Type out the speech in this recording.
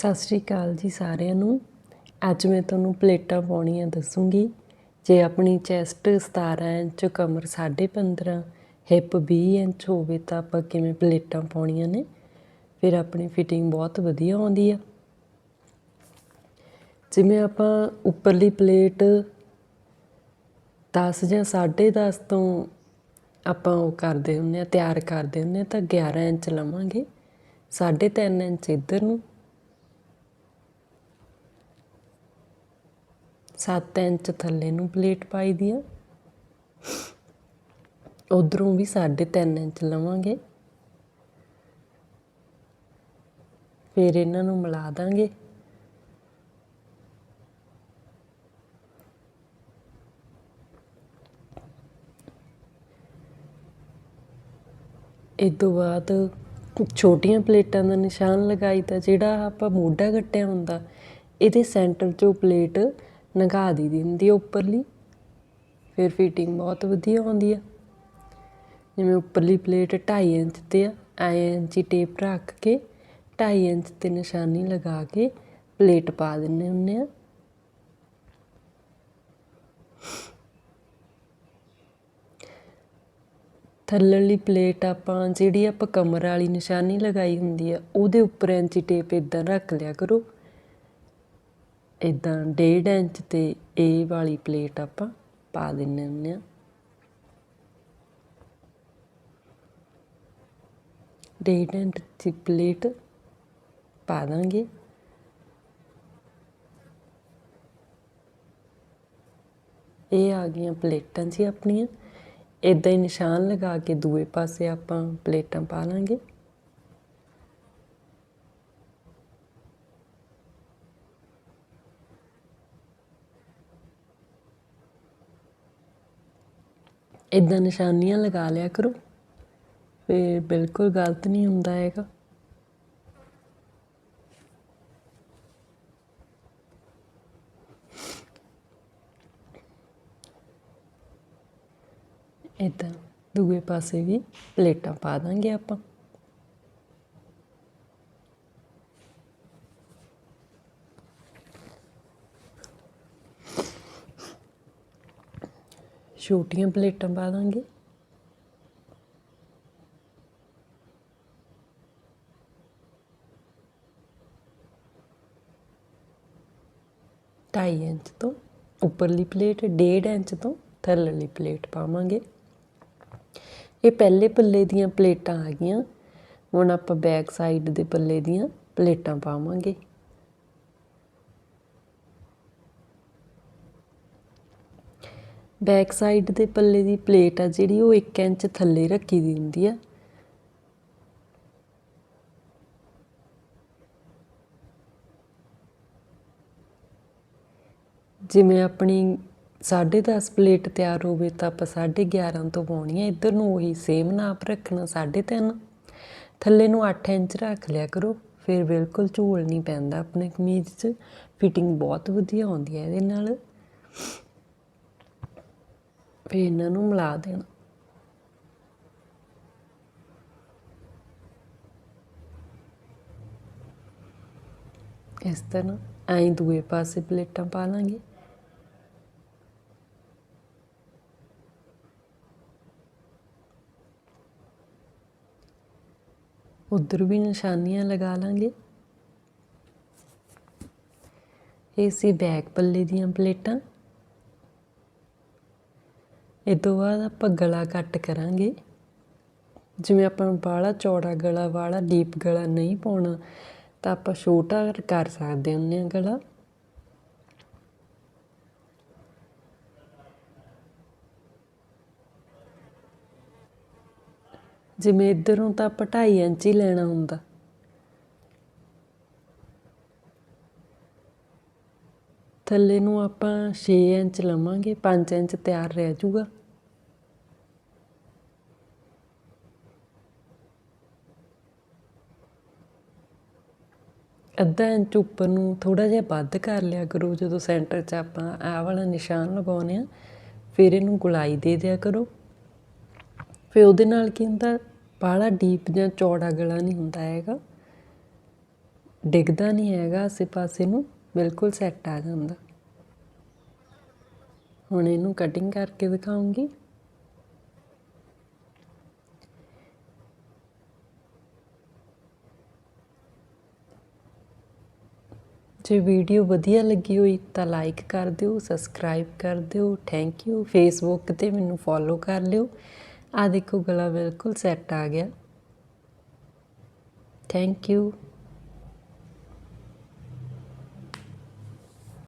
ਸਤਿ ਸ਼੍ਰੀ ਅਕਾਲ ਜੀ ਸਾਰਿਆਂ ਨੂੰ। ਅੱਜ ਮੈਂ ਤੁਹਾਨੂੰ ਪਲੇਟਾਂ ਪਾਉਣੀਆਂ ਦੱਸੂੰਗੀ। ਜੇ ਆਪਣੀ ਚੈਸਟ 17 ਇੰਚ, ਕਮਰ 15.5 ਹਿਪ 20 ਇੰਚ ਹੋਵੇ ਤਾਂ ਆਪਾਂ ਕਿਵੇਂ ਪਲੇਟਾਂ ਪਾਉਣੀਆਂ ਨੇ? ਫਿਰ ਆਪਣੀ ਫਿਟਿੰਗ ਬਹੁਤ ਵਧੀਆ ਆਉਂਦੀ ਆ। ਜਿਵੇਂ ਆਪਾਂ ਉੱਪਰਲੀ ਪਲੇਟ 10 ਜਾਂ 10.5 ਤੋਂ ਆਪਾਂ ਉਹ ਕਰਦੇ ਹੁੰਦੇ ਆ, ਤਿਆਰ ਕਰਦੇ ਹੁੰਦੇ ਆ ਤਾਂ 11 ਇੰਚ ਲਵਾਂਗੇ। 3.5 ਇੰਚ ਇੱਧਰ ਨੂੰ। 7 ਇੰਚ ਥੱਲੇ ਨੂੰ ਪਲੇਟ ਪਾਈ ਦੀ ਆ ਉਧਰੋਂ ਵੀ 3.5 ਇੰਚ ਲਵਾਂਗੇ। ਫਿਰ ਇਹਨਾਂ ਨੂੰ ਮਿਲਾ ਦਾਂਗੇ। ਇਹ ਤੋਂ ਬਾਅਦ ਛੋਟੀਆਂ ਪਲੇਟਾਂ ਦਾ ਨਿਸ਼ਾਨ ਲਗਾਈ ਤਾਂ ਜਿਹੜਾ ਆਪਾਂ ਮੋਢਾ ਕੱਟਿਆ ਹੁੰਦਾ, ਇਹਦੇ ਸੈਂਟਰ 'ਚੋਂ ਪਲੇਟ ਨਗਾ ਦੀ ਦਿੰਦੀ ਆ ਉੱਪਰਲੀ। ਫਿਰ ਫਿਟਿੰਗ ਬਹੁਤ ਵਧੀਆ ਆਉਂਦੀ ਆ। ਜਿਵੇਂ ਉੱਪਰਲੀ ਪਲੇਟ 2.5 ਇੰਚ ਤੇ ਆ, ਐ ਇੰਚੀ ਟੇਪ ਰੱਖ ਕੇ 2.5 ਇੰਚ ਤੇ ਨਿਸ਼ਾਨੀ ਲਗਾ ਕੇ ਪਲੇਟ ਪਾ ਦਿੰਨੇ ਹੁੰਨੇ ਆ। ਥੱਲੇਲੀ ਪਲੇਟ ਆਪਾਂ ਜਿਹੜੀ ਆਪਾਂ ਕਮਰ ਵਾਲੀ ਨਿਸ਼ਾਨੀ ਲਗਾਈ ਹੁੰਦੀ ਆ, ਉਹਦੇ ਉੱਪਰ ਐਂਚੀ ਟੇਪ ਇਦਾਂ ਰੱਖ ਲਿਆ ਕਰੋ। ਇਦਾਂ 1.5 ਇੰਚ ਤੇ ਏ ਵਾਲੀ ਪਲੇਟ ਆਪਾਂ ਪਾ ਦਿੰਨੇ ਹੁੰਨੇ ਆ। ਡੇਢ ਇੰਚ ਦੀ ਪਲੇਟ ਪਾ ਦਾਂਗੇ। ਇਹ ਆ ਗਈਆਂ ਪਲੇਟਾਂ ਜੀ ਆਪਣੀਆਂ। ਇਦਾਂ ਹੀ ਨਿਸ਼ਾਨ ਲਗਾ ਕੇ ਦੂਏ ਪਾਸੇ ਆਪਾਂ ਪਲੇਟਾਂ ਪਾ ਲਾਂਗੇ। ਇਦਾਂ ਨਿਸ਼ਾਨੀਆਂ ਲਗਾ ਲਿਆ ਕਰੋ। ਫਿਰ ਬਿਲਕੁਲ ਗਲਤ ਨਹੀਂ ਹੁੰਦਾ ਹੈਗਾ। ਇਦਾਂ ਦੂਏ ਪਾਸੇ ਵੀ ਪਲੇਟਾਂ ਪਾ ਦਾਂਗੇ ਆਪਾਂ। ਛੋਟੀਆਂ ਪਲੇਟਾਂ ਪਾ ਦਾਂਗੇ। ਢਾਈ ਇੰਚ ਤੋਂ ਉੱਪਰਲੀ ਪਲੇਟ, ਡੇਢ ਇੰਚ ਤੋਂ ਥੱਲੇਲੀ ਪਲੇਟ ਪਾਵਾਂਗੇ। ਇਹ ਪਹਿਲੇ ਪੱਲੇ ਦੀਆਂ ਪਲੇਟਾਂ ਆ ਗਈਆਂ। ਹੁਣ ਆਪਾਂ ਬੈਕ ਸਾਈਡ ਦੇ ਪੱਲੇ ਦੀਆਂ ਪਲੇਟਾਂ ਪਾਵਾਂਗੇ। ਬੈਕ ਸਾਈਡ ਦੇ ਪੱਲੇ ਦੀ ਪਲੇਟ ਆ ਜਿਹੜੀ ਉਹ 1 ਇੰਚ ਥੱਲੇ ਰੱਖੀ ਦੀ ਹੁੰਦੀ ਆ। ਜਿਵੇਂ ਆਪਣੀ 10.5 ਪਲੇਟ ਤਿਆਰ ਹੋਵੇ ਤਾਂ ਆਪਾਂ 11.5 ਤੋਂ ਪਾਉਣੀ ਹੈ ਇੱਧਰ ਨੂੰ ਉਹੀ ਸੇਮ ਨਾਪ ਰੱਖਣਾ 3.5 ਥੱਲੇ ਨੂੰ 8 ਇੰਚ ਰੱਖ ਲਿਆ ਕਰੋ, ਫਿਰ ਬਿਲਕੁਲ ਝੂਲ ਨਹੀਂ ਪੈਂਦਾ ਆਪਣੇ ਕਮੀਜ਼ 'ਚ। ਫਿਟਿੰਗ ਬਹੁਤ ਵਧੀਆ ਆਉਂਦੀ ਹੈ ਇਹਦੇ ਨਾਲ। ਫਿਰ ਇਹਨਾਂ ਨੂੰ ਮਿਲਾ ਦੇਣਾ। ਇਸ ਤਰ੍ਹਾਂ ਐਂ ਦੂਏ ਪਾਸੇ ਪਲੇਟਾਂ ਪਾ ਲਾਂਗੇ। ਉਧਰ ਵੀ ਨਿਸ਼ਾਨੀਆਂ ਲਗਾ ਲਾਂਗੇ। ਇਹ ਸੀ ਬੈਕ ਪੱਲੇ ਦੀਆਂ ਪਲੇਟਾਂ। ਇਹ ਤੋਂ ਬਾਅਦ ਆਪਾਂ ਗਲਾ ਕੱਟ ਕਰਾਂਗੇ। ਜਿਵੇਂ ਆਪਾਂ ਨੂੰ ਬਾਹਲਾ ਚੌੜਾ ਗਲਾ ਵਾਲਾ ਡੀਪ ਗਲਾ ਨਹੀਂ ਪਾਉਣਾ, ਤਾਂ ਆਪਾਂ ਛੋਟਾ ਕਰ ਸਕਦੇ ਹੁੰਦੇ ਹਾਂ ਗਲਾ। ਜਿਵੇਂ ਇੱਧਰੋਂ ਤਾਂ ਆਪਾਂ 2.5 ਇੰਚ ਹੀ ਲੈਣਾ ਹੁੰਦਾ। ਥੱਲੇ ਨੂੰ ਆਪਾਂ 6 ਇੰਚ ਲਵਾਂਗੇ 5 ਇੰਚ ਤਿਆਰ ਰਹਿ ਜਾਊਗਾ। ਅੱਧਾ ਇੰਚ ਉੱਪਰ ਨੂੰ ਥੋੜਾ ਜਿਹਾ ਵੱਧ ਕਰ ਲਿਆ ਕਰੋ। ਜਦੋਂ ਸੈਂਟਰ 'ਚ ਆਪਾਂ ਆਹ ਵਾਲਾ ਨਿਸ਼ਾਨ ਲਗਾਉਨੇ ਆ ਫਿਰ ਇਹਨੂੰ ਗੁਲਾਈ ਦੇ ਦਿਆ ਕਰੋ। ਫਿਰ ਉਹਦੇ ਨਾਲ ਕੀ ਹੁੰਦਾ, ਬਾਹਲਾ ਡੀਪ ਜਾਂ ਚੌੜਾ ਗਲਾ ਨਹੀਂ ਹੁੰਦਾ ਹੈਗਾ। ਡਿੱਗਦਾ ਨਹੀਂ ਹੈਗਾ ਆਸੇ ਪਾਸੇ ਨੂੰ, ਬਿਲਕੁਲ ਸੈੱਟ ਆ ਜਾਂਦਾ। ਹੁਣ ਇਹਨੂੰ ਕਟਿੰਗ ਕਰਕੇ ਦਿਖਾਉਂਗੀ। ਜੇ ਵੀਡੀਓ ਵਧੀਆ ਲੱਗੀ ਹੋਈ ਤਾਂ ਲਾਈਕ ਕਰ ਦਿਓ ਸਬਸਕ੍ਰਾਈਬ ਕਰ ਦਿਓ ਥੈਂਕ ਯੂ ਫੇਸਬੁੱਕ ਤੇ ਮੈਨੂੰ ਫੋਲੋ ਕਰ ਲਿਓ। ਆ ਦੇਖੋ ਗਲਾ ਬਿਲਕੁਲ ਸੈੱਟ ਆ ਗਿਆ। Thank you